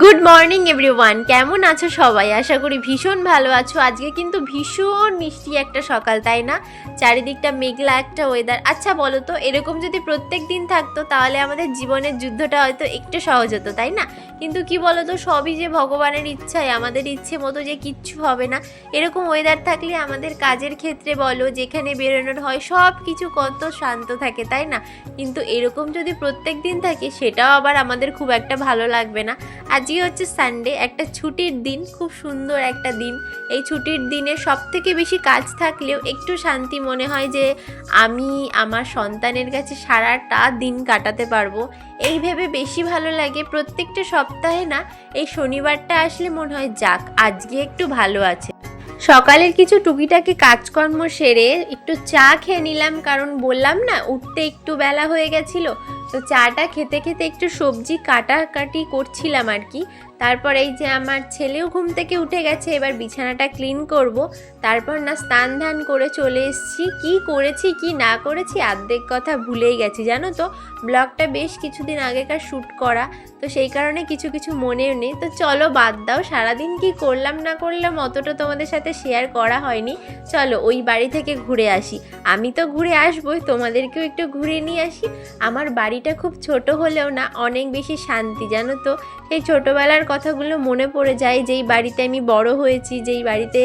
Good morning everyone কেমন আছো সবাই? আশা করি ভীষণ ভালো আছো। আজকে কিন্তু ভীষণ মিষ্টি একটা সকাল, তাই না? চারিদিকটা মেঘলা একটা ওয়েদার আচ্ছা বলো তো, এরকম যদি প্রত্যেক দিন থাকতো, তাহলে আমাদের জীবনের যুদ্ধটা হয়তো একটু সহজ হতো, তাই না? কিন্তু কি বলো তো সবই যে ভগবানের ইচ্ছায়, আমাদের ইচ্ছে মতো যে কিচ্ছু হবে না। এরকম ওয়েদার থাকলে আমাদের কাজের ক্ষেত্রে বলো, যেখানে বেরোনোর হয় সব কিছু কত শান্ত থাকে, তাই না? কিন্তু এরকম যদি প্রত্যেক দিন থাকে, সেটাও আবার আমাদের খুব একটা ভালো লাগবে না। আজকে হচ্ছে সানডে একটা ছুটির দিন, খুব সুন্দর একটা দিন। এই ছুটির দিনে সব থেকে বেশি কাজ থাকলেও একটু শান্তি মনে হয় যে, আমি আমার সন্তানের কাছে সারাটা দিন কাটাতে পারব। এই ভেবে বেশি ভালো লাগে, প্রত্যেকটা সপ্তাহে না, এই শনিবারটা আসলে মনে হয়, যাক, আজকে একটু ভালো আছে। সকালের কিছু টুকিটাকি কাজকর্ম সেরে একটু চা খেয়ে নিলাম, কারণ বললাম না, উঠতে একটু বেলা হয়ে গেছিল। তো চাটা খেতে খেতে একটু সবজি কাটাকাটি করছিলাম আর কি। তারপর এই যে আমার ছেলেও ঘুম থেকে উঠে গেছে, এবার বিছানাটা ক্লিন করব। তারপর না স্নান ধান করে চলে এসেছি। কি করেছি, কি না করেছি অর্ধেক কথা ভুলেই গেছি, জানো তো? ব্লগটা বেশ কিছুদিন আগেকার শ্যুট করা, তো সেই কারণে কিছু কিছু মনেও নেই। তো চলো বাদ দাও, সারাদিন কি করলাম, না করলাম, অতটা তোমাদের সাথে শেয়ার করা হয়নি। চলো ওই বাড়ি থেকে ঘুরে আসি। আমি তো ঘুরে আসবোই, তোমাদেরকেও একটু ঘুরে নিয়ে আসি। আমার বাড়িটা খুব ছোট হলেও না, অনেক বেশি শান্তি, জানো তো? সেই ছোটোবেলার কথাগুলো মনে পড়ে যায়, যেই বাড়িতে আমি বড় হয়েছি, যেই বাড়িতে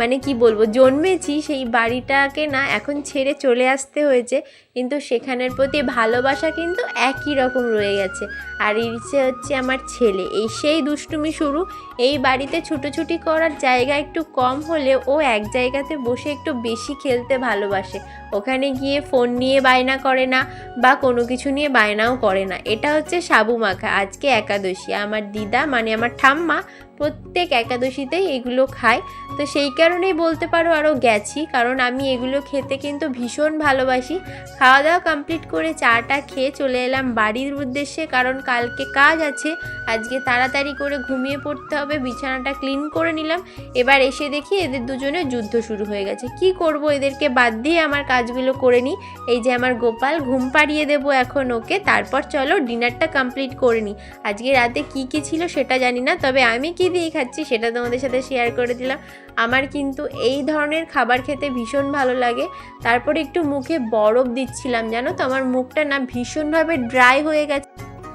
মানে কি বলব, জন্মেছি, সেই বাড়িটাকে না এখন ছেড়ে চলে আসতে হয়েছে। কিন্তু সেখানের প্রতি ভালোবাসা কিন্তু একই রকম রয়ে গেছে। আর ইচ্ছে হচ্ছে আমার ছেলে। এই সেই দুষ্টুমি শুরু। এই বাড়িতে ছুটোছুটি করার জায়গা একটু কম হলে ও এক জায়গাতে বসে একটু বেশি খেলতে ভালোবাসে। ওখানে গিয়ে ফোন নিয়ে বায়না করে না বা কোনো কিছু নিয়ে বায়নাও করে না। এটা হচ্ছে সাবু মাখা। আজকে একাদশী। আমার দিদা মানে আমার ঠাম্মা প্রত্যেক একাদশীতেই এগুলো খায় তো সেই কারণেই বলতে পারো আরও গেছি, কারণ আমি এগুলো খেতে কিন্তু ভীষণ ভালোবাসি। খাওয়া দাওয়া কমপ্লিট করে চাটা খেয়ে চলে এলাম বাড়ির উদ্দেশ্যে, কারণ কালকে কাজ আছে, আজকে তাড়াতাড়ি করে ঘুমিয়ে পড়তে হবে, বিছানাটা ক্লিন করে নিলাম। এবার এসে দেখি এদের দুজনের যুদ্ধ শুরু হয়ে গেছে। কি করব এদেরকে বাদ দিয়ে আমার কাজগুলো করে নিই। এই যে আমার গোপাল, ঘুম পাড়িয়ে দেবো এখন ওকে, তারপর চলো ডিনারটা কমপ্লিট করে নিই। আজকে রাতে কি কি ছিল সেটা জানি না, তবে আমি কি দিয়ে খাচ্ছি, সেটা তোমাদের সাথে শেয়ার করে দিলাম। আমার কিন্তু এই ধরনের খাবার খেতে ভীষণ ভালো লাগে। তারপরে একটু মুখে বরফ দিচ্ছিলাম, জানো তো? আমার মুখটা না ভীষণভাবে ড্রাই হয়ে গেছে।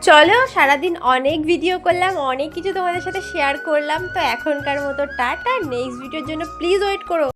চলো, সারাদিন অনেক ভিডিও করলাম, অনেক কিছু তোমাদের সাথে শেয়ার করলাম। তো এখনকার মতো টাটা নেক্সট ভিডিওর জন্য প্লিজ ওয়েট করো।